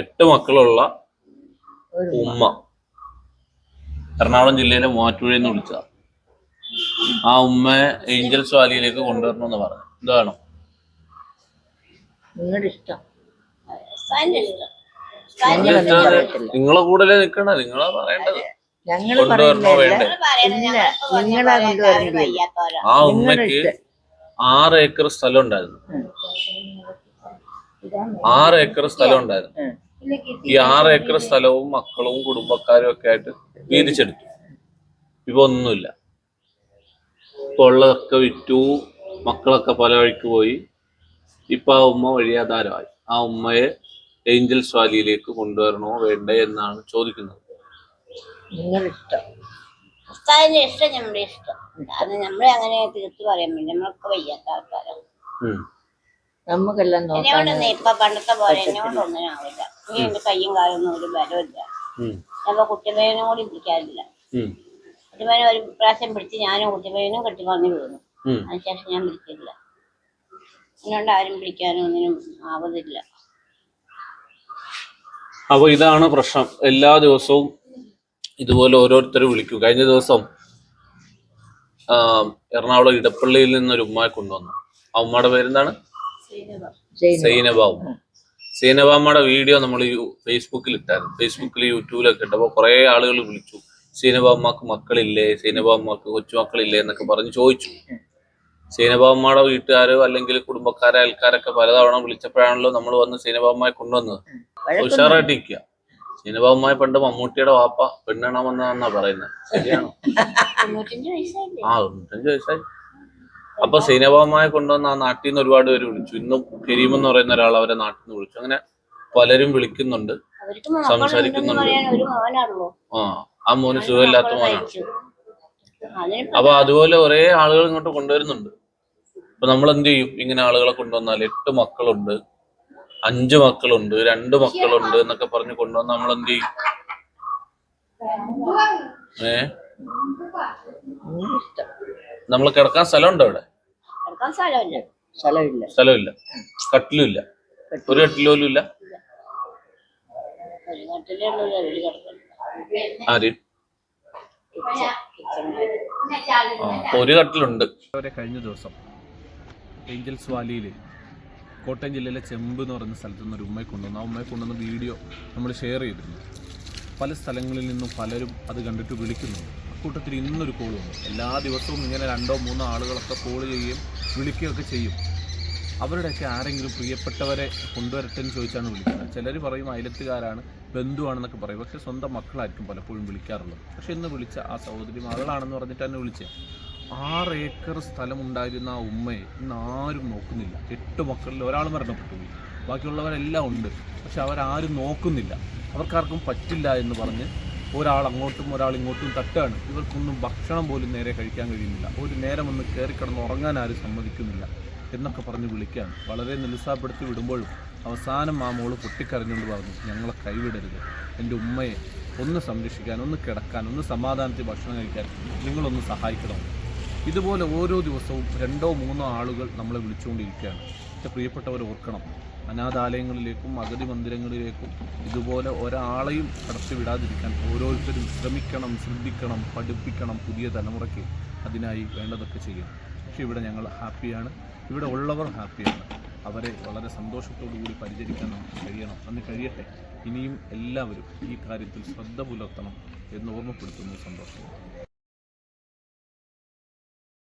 എട്ട് മക്കളുള്ള ഉമ്മ. എറണാകുളം ജില്ലയിലെ മൂവാറ്റുപുഴയിൽ നിന്ന് വിളിച്ച ആ ഉമ്മയെ ഏഞ്ചൽസ് കൊണ്ടുവരണം കൊണ്ടുവരണമെന്ന് പറഞ്ഞു. എന്ത് വേണം? ഇഷ്ടം ഉസ്താദിന്റെ ഇഷ്ടം ഞങ്ങളൊന്നും പറയത്തില്ല. നിങ്ങളെ കൂടെ നിക്കണ്ട നിങ്ങളാ പറയേണ്ടത്. ഞങ്ങൾ കൊണ്ടുവരണോ വേണ്ടേ? ആ ഉമ്മക്ക് ആറ് ഏക്കർ സ്ഥലം ഉണ്ടായിരുന്നു. ആറ് ഏക്കർ സ്ഥലം ഉണ്ടായിരുന്നു. ഈ ആറ് ഏക്കർ സ്ഥലവും മക്കളും കുടുംബക്കാരും ഒക്കെ ആയിട്ട് വീതിച്ചെടുത്തു. ഇപ്പൊ ഒന്നുമില്ല. ഇപ്പൊ ഉള്ളതൊക്കെ വിറ്റു മക്കളൊക്കെ പല വഴിക്ക് പോയി. ഇപ്പൊ ആ ഉമ്മ വഴിയാധാരമായി ആ ഉമ്മയെ ഏഞ്ചൽസ് വാലിയിലേക്ക് കൊണ്ടുവരണോ വേണ്ടേ എന്നാണ് ചോദിക്കുന്നത്. ഇഷ്ടം ഉസ്താദിന്റെ ഇഷ്ടം നമ്മുടെ ഇഷ്ടം. കാരണം നമ്മളെ അങ്ങനെ തീർത്ത് പറയാൻ പറ്റില്ല. നമ്മളൊക്കെ വയ്യാത്ത ആൾക്കാരാണ് ഉം. നമുക്കെല്ലാം ഇപ്പൊ പണ്ടത്തെ പോലെ എന്നെ കൊണ്ട് ആവില്ല. ഇനി എന്റെ കയ്യും കാലൊന്നും ഒരു ബലമില്ല. ഞങ്ങൾ കുട്ടിമേനും കൂടി പിടിക്കാറില്ല ഉം. കുട്ടിമേനെ ഒരു പ്രാവശ്യം പിടിച്ച് ഞാനും കുട്ടിമേനും കെട്ടി വീണു. അതിനുശേഷം ഞാൻ പിടിക്കില്ല എന്നോണ്ട് ആരും പിടിക്കാനും ഒന്നിനും ആവതില്ല അപ്പൊ ഇതാണ് പ്രശ്നം. എല്ലാ ദിവസവും ഇതുപോലെ ഓരോരുത്തർ വിളിക്കും. കഴിഞ്ഞ ദിവസം എറണാകുളം ഇടപ്പള്ളിയിൽ നിന്ന് ഒരു ഉമ്മയെ കൊണ്ടുവന്നു. ആ ഉമ്മയുടെ പേരെന്താണ്? സൈനബ ഉമ്മ സൈനബാമ്മയുടെ വീഡിയോ നമ്മൾ ഫേസ്ബുക്കിൽ ഇട്ടായിരുന്നു ഫേസ്ബുക്കിൽ യൂട്യൂബിലൊക്കെ ഇട്ടപ്പോൾ കുറെ ആളുകൾ വിളിച്ചു. സീനബാമ്മക്ക് മക്കളില്ലേ? സീനബാമ്മക്ക് കൊച്ചുമക്കളില്ലേ എന്നൊക്കെ പറഞ്ഞ് ചോദിച്ചു. സീനബാമ്മയുടെ വീട്ടുകാരോ അല്ലെങ്കിൽ കുടുംബക്കാരെ ആൾക്കാരൊക്കെ പലതവണ വിളിച്ചപ്പോഴാണല്ലോ നമ്മൾ വന്ന് സീനബാമ്മയെ കൊണ്ടുവന്നത്. ഉഷാറായിട്ടിരിക്കുക സീനബാമ്മയെ പണ്ട് മമ്മൂട്ടിയുടെ വാപ്പ പെണ്ണെണമെന്നാ പറയുന്നത് ശരിയാണോ? ആ തൊണ്ണൂറ്റഞ്ച് വയസ്സായി. അപ്പൊ സീനബാബുമായി കൊണ്ടുവന്ന ആ നാട്ടിൽ നിന്ന് ഒരുപാട് പേര് വിളിച്ചു. ഇന്നും കരീം എന്ന് പറയുന്ന ഒരാൾ അവരെ നാട്ടിൽ നിന്ന് വിളിച്ചു. അങ്ങനെ പലരും വിളിക്കുന്നുണ്ട്. സംസാരിക്കുന്നുണ്ട്. ആ ആ മോന് സുഖമില്ലാത്ത മോനാണ്. അപ്പൊ അതുപോലെ ഒരേ ആളുകൾ ഇങ്ങോട്ട് കൊണ്ടുവരുന്നുണ്ട്. അപ്പൊ നമ്മൾ എന്ത് ചെയ്യും? ഇങ്ങനെ ആളുകളെ കൊണ്ടുവന്നാൽ എട്ട് മക്കളുണ്ട്. അഞ്ച് മക്കളുണ്ട് രണ്ട് മക്കളുണ്ട് എന്നൊക്കെ പറഞ്ഞ് കൊണ്ടുവന്ന് നമ്മൾ എന്ത് ചെയ്യും? ഏ? നമ്മൾ കിടക്കാൻ സ്ഥലമുണ്ടോ ഇവിടെ കിടക്കാൻ സ്ഥലമില്ല. സ്ഥലമില്ല. സ്ഥലമില്ല. കട്ടിലും ഇല്ല. ഒരു കട്ടിലും പോലും ഇല്ല. ആര്? ഒരു കട്ടിലുണ്ട്. കഴിഞ്ഞ ദിവസം ഏഞ്ചൽസ് വാലിയിൽ കോട്ടയം ജില്ലയിലെ ചെമ്പ് എന്ന് പറയുന്ന സ്ഥലത്ത് നിന്ന് ഒരു ഉമ്മയെ കൊണ്ടുവന്നു. ആ ഉമ്മയെ കൊണ്ടുവന്ന വീഡിയോ നമ്മൾ ഷെയർ ചെയ്തിരുന്നു. പല സ്ഥലങ്ങളിൽ നിന്നും പലരും അത് കണ്ടിട്ട് വിളിക്കുന്നുണ്ട്. അക്കൂട്ടത്തിൽ ഇന്നൊരു കോൾ വന്നു. എല്ലാ ദിവസവും ഇങ്ങനെ രണ്ടോ മൂന്നോ ആളുകളൊക്കെ കോൾ ചെയ്യുകയും വിളിക്കുകയൊക്കെ ചെയ്യും. അവരുടെയൊക്കെ ആരെങ്കിലും പ്രിയപ്പെട്ടവരെ കൊണ്ടുവരട്ടെ എന്ന് ചോദിച്ചാണ് വിളിക്കുന്നത്. ചിലർ പറയും അയലത്തുകാരാണ് ബന്ധുവാണെന്നൊക്കെ പറയും. പക്ഷേ സ്വന്തം മക്കളായിരിക്കും പലപ്പോഴും വിളിക്കാറുള്ളത്. പക്ഷേ ഇന്ന് വിളിച്ച ആ സഹോദരി മകളാണെന്ന് പറഞ്ഞിട്ട് തന്നെ വിളിച്ചത് ആറ് ഏക്കർ സ്ഥലമുണ്ടായിരുന്ന ആ ഉമ്മയെ ഇന്ന് ആരും നോക്കുന്നില്ല. എട്ട് മക്കളിൽ ഒരാൾ മരണപ്പെട്ടു പോയി ബാക്കിയുള്ളവരെല്ലാം ഉണ്ട്. പക്ഷെ അവരാരും നോക്കുന്നില്ല. അവർക്കാർക്കും പറ്റില്ല എന്ന് പറഞ്ഞ് ഒരാൾ അങ്ങോട്ടും ഒരാൾ ഇങ്ങോട്ടും തട്ടാണ്. ഇവർക്കൊന്നും ഭക്ഷണം പോലും നേരെ കഴിക്കാൻ കഴിയുന്നില്ല. ഒരു നേരം ഒന്ന് കയറി കിടന്ന് ഉറങ്ങാൻ ആരും സമ്മതിക്കുന്നില്ല എന്നൊക്കെ പറഞ്ഞ് വിളിക്കുകയാണ്. വളരെ നിരുത്സാഹപ്പെടുത്തി വിടുമ്പോഴും അവസാനം ആ മോൾ പൊട്ടിക്കരഞ്ഞുകൊണ്ട് പറഞ്ഞു ഞങ്ങളെ കൈവിടരുത്. എന്റെ ഉമ്മയെ ഒന്ന് സംരക്ഷിക്കാൻ ഒന്ന് കിടക്കാൻ ഒന്ന് സമാധാനത്തിൽ ഭക്ഷണം കഴിക്കാൻ നിങ്ങളൊന്ന് സഹായിക്കണം? ഇതുപോലെ ഓരോ ദിവസവും രണ്ടോ മൂന്നോ ആളുകൾ നമ്മളെ വിളിച്ചുകൊണ്ടിരിക്കുകയാണ്. എന്റെ പ്രിയപ്പെട്ടവർ ഓർക്കണം. അനാഥാലയങ്ങളിലേക്കും അഗതി മന്ദിരങ്ങളിലേക്കും ഇതുപോലെ ഒരാളെയും കടത്തി വിടാതിരിക്കാൻ ഓരോരുത്തരും ശ്രമിക്കണം ശ്രദ്ധിക്കണം പഠിപ്പിക്കണം പുതിയ തലമുറയ്ക്ക് അതിനായി വേണ്ടതൊക്കെ ചെയ്യണം. പക്ഷേ ഇവിടെ ഞങ്ങൾ ഹാപ്പിയാണ്. ഇവിടെ ഉള്ളവർ ഹാപ്പിയാണ്. അവരെ വളരെ സന്തോഷത്തോടു കൂടി പരിചരിക്കാൻ നമുക്ക് കഴിയണം. അന്ന് കഴിയട്ടെ. ഇനിയും എല്ലാവരും ഈ കാര്യത്തിൽ ശ്രദ്ധ പുലർത്തണം എന്ന് ഓർമ്മപ്പെടുത്തുന്നു സന്തോഷം.